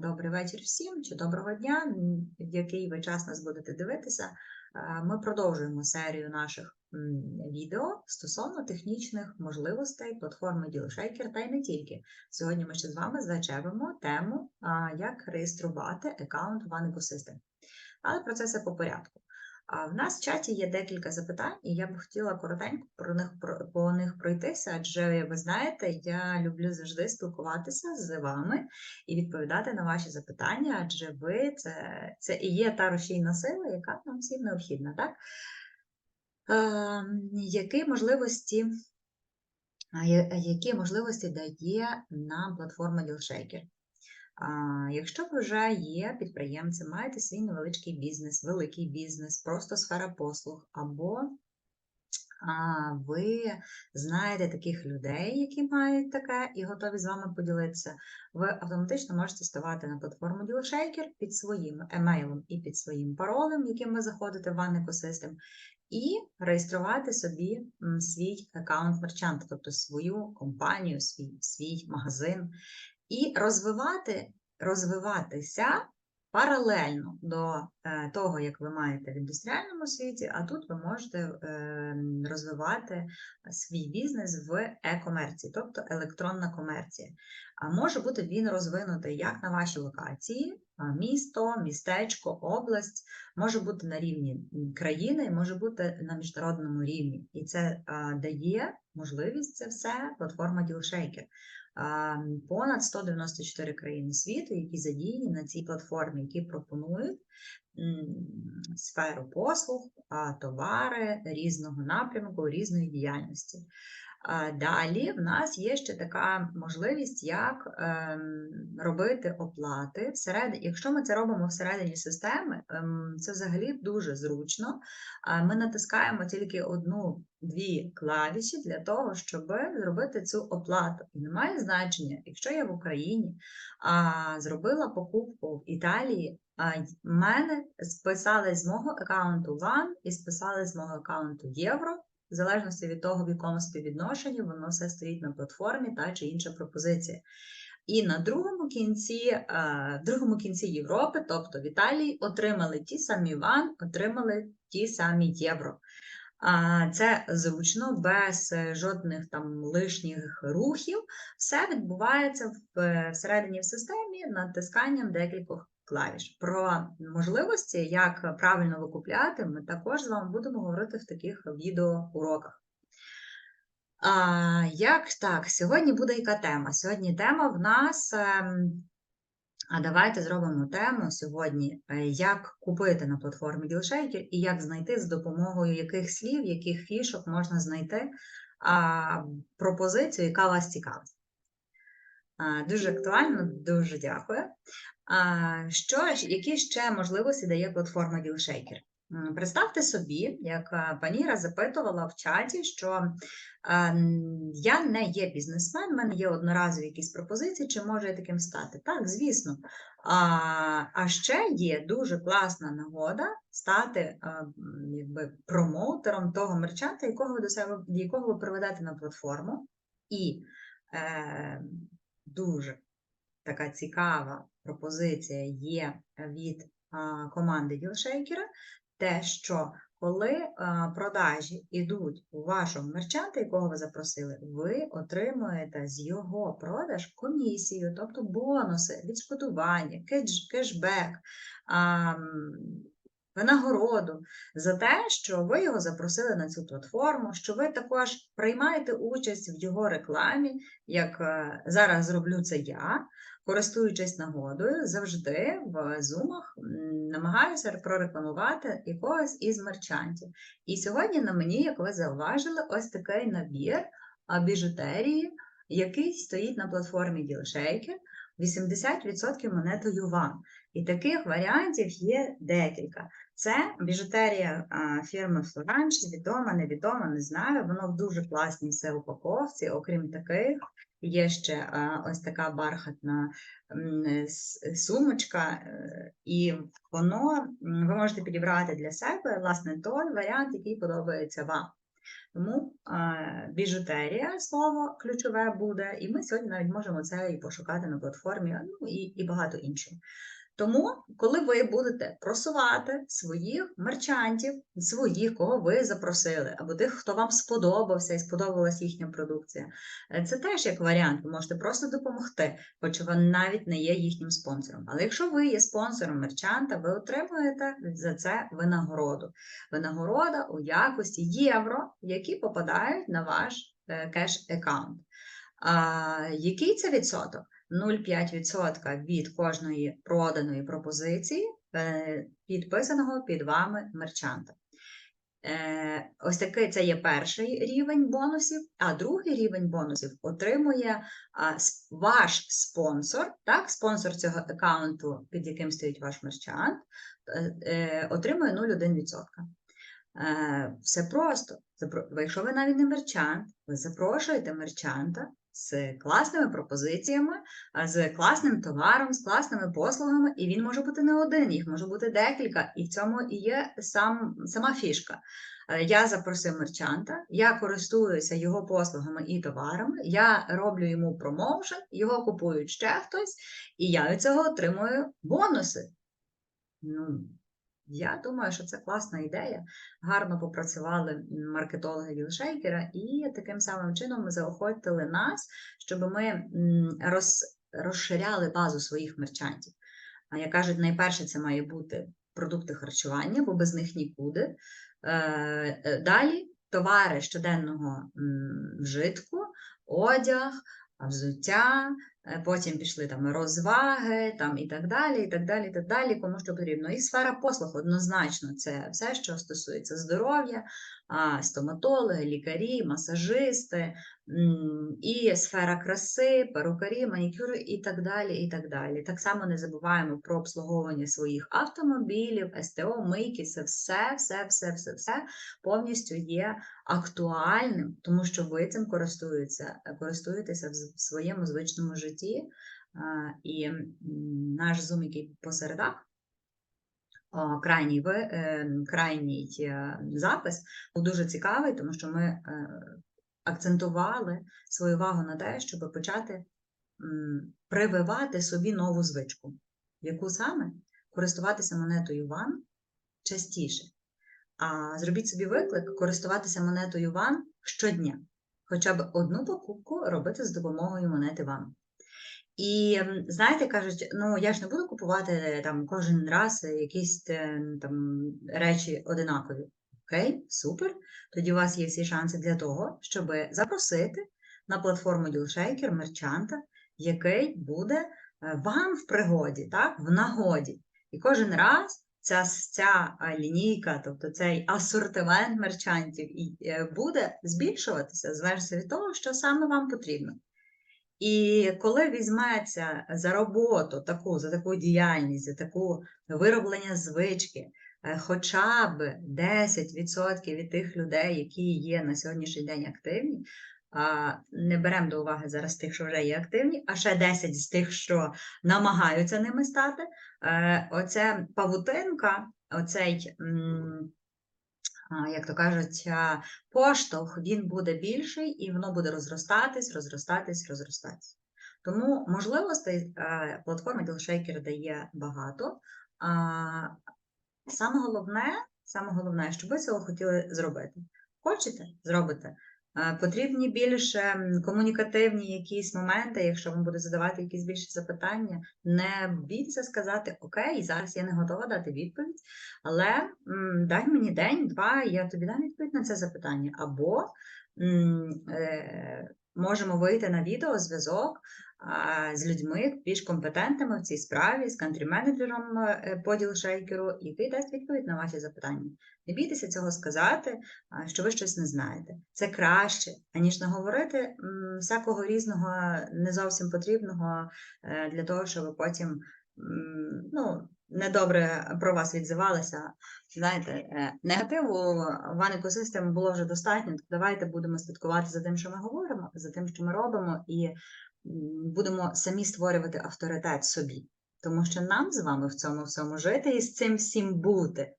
Добрий вечір всім чи доброго дня, який ви час нас будете дивитися. Ми продовжуємо серію наших відео стосовно технічних можливостей платформи DealShaker та й не тільки. Сьогодні ми ще з вами зачепимо тему, як реєструвати аккаунт в Ecosystem. Але про це все по порядку. А в нас в чаті є декілька запитань, і я б хотіла коротенько про них по них пройтися, адже ви знаєте, я люблю завжди спілкуватися з вами і відповідати на ваші запитання, адже ви це, це і є та рушійна сила, яка нам всім необхідна, так? Е, які можливості, які можливості дає нам платформа DealShaker? Якщо ви вже є підприємцем, маєте свій невеличкий бізнес, великий бізнес, просто сфера послуг, або ви знаєте таких людей, які мають таке і готові з вами поділитися, ви автоматично можете ставати на платформу DealShaker під своїм емейлом і під своїм паролем, яким ви заходите в One Ecosystem, і реєструвати собі свій аккаунт мерчанта, тобто свою компанію, свій, свій магазин і розвивати, розвиватися паралельно до е, того, як ви маєте в індустріальному світі, а тут ви можете е, розвивати свій бізнес в е-комерції, тобто електронна комерція. А може бути він розвинутий як на вашій локації, місто, містечко, область, може бути на рівні країни, може бути на міжнародному рівні. І це дає можливість це все платформа DealShaker. Понад 194 країни світу, які задіяні на цій платформі, які пропонують сферу послуг, товари різного напрямку, різної діяльності. Далі в нас є ще така можливість, як ем, робити оплати всередині. Якщо ми це робимо всередині системи, ем, це взагалі дуже зручно. Ми натискаємо тільки одну-дві клавіші для того, щоб зробити цю оплату. І немає значення, якщо я в Україні зробила покупку в Італії, мене списали з мого аккаунту One і списали з мого аккаунту євро в залежності від того, в якому співвідношенні воно все стоїть на платформі та чи інша пропозиція. І на другому кінці, е, другому кінці Європи, тобто в Італії, отримали ті самі ван, отримали ті самі євро. Це зручно, без жодних там лишніх рухів. Все відбувається всередині в системі натисканням декількох клавіш. Про можливості, як правильно викупляти, ми також з вами будемо говорити в таких відеоуроках. А, як так, сьогодні буде яка тема? Сьогодні тема в нас. ем, А давайте зробимо тему сьогодні, е, як купити на платформі DealShaker і як знайти з допомогою яких слів, яких фішок можна знайти а, пропозицію, яка вас цікавить. Дуже актуально, дуже дякую. Що, які ще можливості дає платформа DealShaker? Представте собі, як а, пані Іра запитувала в чаті, що я не є бізнесмен, в мене є одноразові якісь пропозиції, чи можу я таким стати? Так, звісно. А, ще є дуже класна нагода стати якби, промоутером того мерчанта, якого ви до себе, якого ви приведете на платформу. І е, дуже така цікава пропозиція є від команди DealShaker, те, що коли продажі йдуть у вашого мерчанта, якого ви запросили, ви отримуєте з його продаж комісію, тобто бонуси, відшкодування, кеш- кешбек, винагороду за те, що ви його запросили на цю платформу, що ви також приймаєте участь в його рекламі, як е, зараз зроблю це я, користуючись нагодою, завжди в зумах намагаюся прорекламувати якогось із мерчантів. І сьогодні на мені, як ви зауважили, ось такий набір біжутерії, який стоїть на платформі DealShaker, 80% монетою вам. І таких варіантів є декілька. Це біжутерія фірми Florange, відома, невідома, не знаю. Воно в дуже класній все упаковці. Окрім таких, є ще ось така бархатна сумочка, е, і воно ви можете підібрати для себе власне той варіант, який подобається вам. Тому біжутерія слово ключове буде, і ми сьогодні навіть можемо це і пошукати на платформі, ну і, і багато іншого. Тому, коли ви будете просувати своїх мерчантів, своїх, кого ви запросили, або тих, хто вам сподобався і сподобалась їхня продукція, е, це теж як варіант, ви можете просто допомогти, хоч ви навіть не є їхнім спонсором. Але якщо ви є спонсором мерчанта, ви отримуєте за це винагороду. Винагорода у якості євро, які попадають на ваш кеш-аккаунт. Який це відсоток? 0,5% від кожної проданої пропозиції е, підписаного під вами мерчанта. Е, Ось такий це є перший рівень бонусів, а другий рівень бонусів отримує ваш спонсор, так, спонсор цього аккаунту, під яким стоїть ваш мерчант, е, отримує 0,1%. Е, Все просто. Якщо ви навіть не мерчант, ви запрошуєте мерчанта з класними пропозиціями, з класним товаром, з класними послугами, і він може бути не один, їх може бути декілька, і в цьому і є сам, сама фішка. Е, Я запросив мерчанта, я користуюся його послугами і товарами, я роблю йому промоушен, його купують ще хтось, і я від цього отримую бонуси. Ну, я думаю, що це класна ідея. Гарно попрацювали маркетологи Вілшейкера, і таким самим чином заохотили нас, щоб ми роз, розширяли базу своїх мерчантів. Як кажуть, найперше це має бути продукти харчування, бо без них нікуди. Е, е, Далі товари щоденного вжитку, одяг, взуття, потім пішли там розваги, там і так далі, і так далі, і так далі, кому що потрібно. І сфера послуг однозначно це все, що стосується здоров'я, стоматологи, лікарі, масажисти, і сфера краси, перукарі, манікюри і так далі. і Так далі. Так само не забуваємо про обслуговування своїх автомобілів, СТО, мийки, це все, все, все, все, все повністю є актуальним, тому що ви цим користуєтеся, користуєтеся в своєму звичному житті. І наш Zoom, який по середах, крайній, е, крайній е, запис був дуже цікавий, тому що ми е, акцентували свою увагу на те, щоб почати прививати собі нову звичку, яку саме користуватися монетою Ван частіше. А зробіть собі виклик користуватися монетою Ван щодня, хоча б одну покупку робити з допомогою монети Ван. І знаєте, кажуть, ну я ж не буду купувати е, там кожен раз е, якісь е, там речі одинакові. Окей, супер. Тоді у вас є всі шанси для того, щоб запросити на платформу DealShaker мерчанта, який буде е, вам в пригоді, так, в нагоді. І кожен раз ця, ця лінійка, тобто цей асортимент мерчантів е, буде збільшуватися залежно від того, що саме вам потрібно. І коли візьметься за роботу таку, за таку діяльність, за таку вироблення звички, е, хоча б 10% від тих людей, які є на сьогоднішній день активні, не беремо до уваги зараз тих, що вже є активні, а ще 10 з тих, що намагаються ними стати, е, оце павутинка, оцей. Як то кажуть, поштовх він буде більший і воно буде розростатись, розростатись, розростатись. Тому можливостей платформи DealShaker дає багато. Саме головне, саме головне, що ви цього хотіли зробити. Хочете зробите. Е, Потрібні більш ем, комунікативні якісь моменти, якщо вам буде задавати якісь більші запитання, не бійтеся сказати Окей, зараз я не готова дати відповідь, але дай мені день, два, я тобі дам відповідь на це запитання. Або е, можемо вийти на відеозв'язок з людьми більш компетентними в цій справі, з кантрі-менеджером е, по ділшейкеру, який дасть відповідь на ваші запитання. Не бійтеся цього сказати, що ви щось не знаєте. Це краще, аніж не говорити всякого різного, не зовсім потрібного е, для того, щоб потім ну, недобре про вас відзивалися. Знаєте, е, негативу в Ecosystem було вже достатньо. то Давайте будемо слідкувати за тим, що ми говоримо, за тим, що ми робимо, і будемо самі створювати авторитет собі. Тому що нам з вами в цьому всьому жити і з цим всім бути.